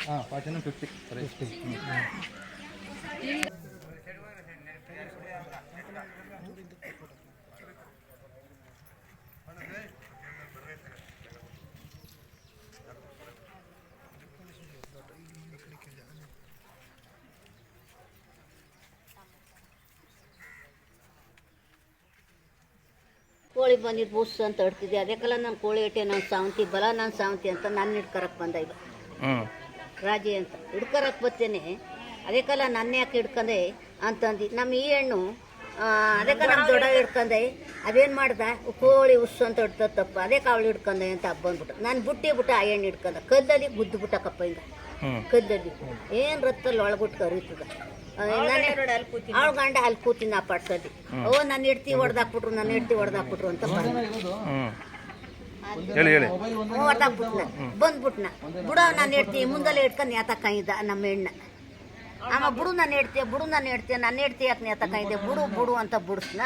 ಹಾಂ ಫಾರ್ಟಿನ ಫಿಫ್ಟಿ ಸರಿ ಕೋಳಿ ಬಂದಿದ್ದು ಬುಸ್ ಅಂತ ಹೊಡ್ತಿದ್ದೆ ಅದಕ್ಕೆಲ್ಲ ನಾನು ಕೋಳಿ ಇಟ್ಟೆ ನಾನು ಸಾವಂತಿ ಬಲ ನಾನು ಸಾವಂತಿ ಅಂತ ನಾನು ಹಿಡ್ಕರಕ್ಕೆ ಬಂದ ಈಗ. ಹ್ಞೂ ರಾಜಿ ಅಂತ. ಹಿಡ್ಕರಕ್ಕೆ ಬರ್ತೇನೆ. ಕಾಲ ನನ್ನ ಯಾಕೆ ಹಿಡ್ಕಂದೆ? ಅಂತಂದು. ನಮ್ಮ ಈ ಹೆಣ್ಣು ಅದೇ ಅದಕ್ಕೆ ನಮ್ಮ ದೊಡ್ಡ ಹಿಡ್ಕೊಂಡೆ ಅದೇನು ಮಾಡ್ದ? ಕೋಳಿ ಉಸ್ಸು ಅಂತ ಹೊಡ್ತದ ತಪ್ಪ. ಅದಕ್ಕೆ ಅವಳು ಹಿಡ್ಕೊಂಡೆ ಅಂತ ಬಂದ್ಬಿಟ್ಟು ನಾನು ಬುಟ್ಟಿ ಬಿಟ್ಟು ಆ ಹೆಣ್ಣು ಹಿಡ್ಕೊಂಡ ಕಲ್ಲಲ್ಲಿ ಗುದ್ದು ಬಿಟ್ಟಕ್ಕಪ್ಪ ಹಿಂಗ. ಕದ್ದಲ್ಲಿ. ಕಲ್ಲಲ್ಲಿ ಏನು ರತ್ತಲ್ಲಿ ಒಳಗುಟ್ಟು ಕರೀತದ. ಅವಳ ಗಂಡ ಅಲ್ಲಿ ಕೂತಿನ ನಾ ಪಡ್ಸದಿ ಓ ನನ್ನ ಹಿಡ್ತಿ ಹೊಡೆದಾಕ್ಬಿಟ್ರು ನನ್ನ ಹಿಡ್ತಿ ಹೊಡೆದಾಕ್ಬಿಟ್ರು ಅಂತ ಹೇಳಿ ಹೇಳಿ. ಹೊಡೆದಾಕ್ಬಿಟ್ನ ಬಂದ್ಬಿಟ್ನ. ಬುಡ ನಾನು ಹೇಳ್ತೀನಿ ಮುಂದಲ್ಲೇ ಇಟ್ಕೊಂಡು ನೇತಕ್ಕ ಇದ್ದ ನಮ್ಮ ಹೆಣ್ಣ. ಆಮ ಬುಡು ನಾನು ಹೇಳ್ತೀಯ ಬುಡು ನಾನು ಹೇಳ್ತೀಯ ನಾನು ಹೇಳ್ತೀಯ ಯಾಕೆ ನೇತಕ್ಕ ಇದೆ ಬುಡು ಬುಡು ಅಂತ ಬುಡ್ಸ್ನ.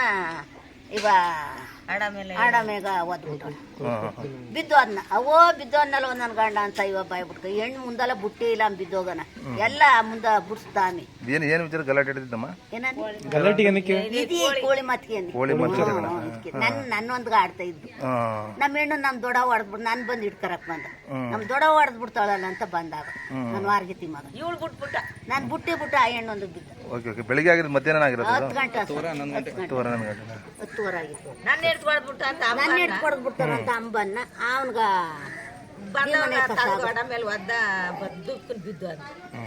ಇವ ಆಡ ಮೇಗ ಬಿದ್ದು ಅದನ್ನ ಅವೋ ಬಿದ್ದು ಒಂದೊಂದ್ ನನ್ನ ಗಂಡ ಅಂತ ಇವ ಬಾಯ್ಬಿಟ್ಟು ಹೆಣ್ಣು ಮುಂದೆಲ್ಲ ಬುಟ್ಟಿ ಇಲ್ಲ ಬಿದ್ದೋಗನ. ಎಲ್ಲ ಮುಂದ ಬಿಡಿಸ್ತಾನೆ ಏನು ಏನು ವಿಚಾರ ಗಲಾಟೆ ಹಿಡಿದಿದ್ದಮ್ಮ ಕೋಳಿ. ಮತ್ಗೆ. ನನ್ನ ನನ್ನೊಂದ್ಗ ಆಡ್ತಾ ಇದ್ದು. ಹಾಂ. ನಮ್ಮ ಹೆಣ್ಣು ನಮ್ ದೊಡ ಹೊಡೆದ್ಬಿಟ್ಟು ನಾನು ಬಂದು ಇಟ್ಕರಕ್ ಬಂದ. ನಮ್ ದೊಡ ಹೊಡೆದ್ಬಿಡ್ತಾಳಲ್ಲ ಅಂತ ಬಂದಾಗ. ನಾನು ವಾರ್ಗಿತಿ ಮಗ. ಇವಳು ಬಿಟ್ಬಿಟ್ಟ. ನಾನು ಬುಟ್ಟಿ ಬಿಟ್ಟ ಆ ಹೆಣ್ಣೊಂದು ಬಿದ್ದ. ಓಕೆ ಓಕೆ ಬೆಳಿಗ್ಗೆ ಆಗಿದ್ದು ಮಧ್ಯಾಹ್ನ ಆಗಿರೋದು ಹತ್ತು ಗಂಟೆ ಆತು. ಹತ್ತು ಗಂಟೆ. ಹತ್ತುವರೆ ಗಂಟೆ ಹತ್ತುವರೆ ಆಗಿತ್ತು ನನ್ನ ಹಿಡ್ದು ಹೊಡೆದ್ಬಿಟ್ಟು ಅಂತ ನನ್ನ ಹಿಡ್ದು ಅಂತ ಅಂಬನ್ನ. ಅವನ್ಗ ಬಂದವನ ಮೇಲೆ ಒದ್ದ ಬದ್ದು ಬಿದ್ದು ಅಂತ ಹ್ಞೂ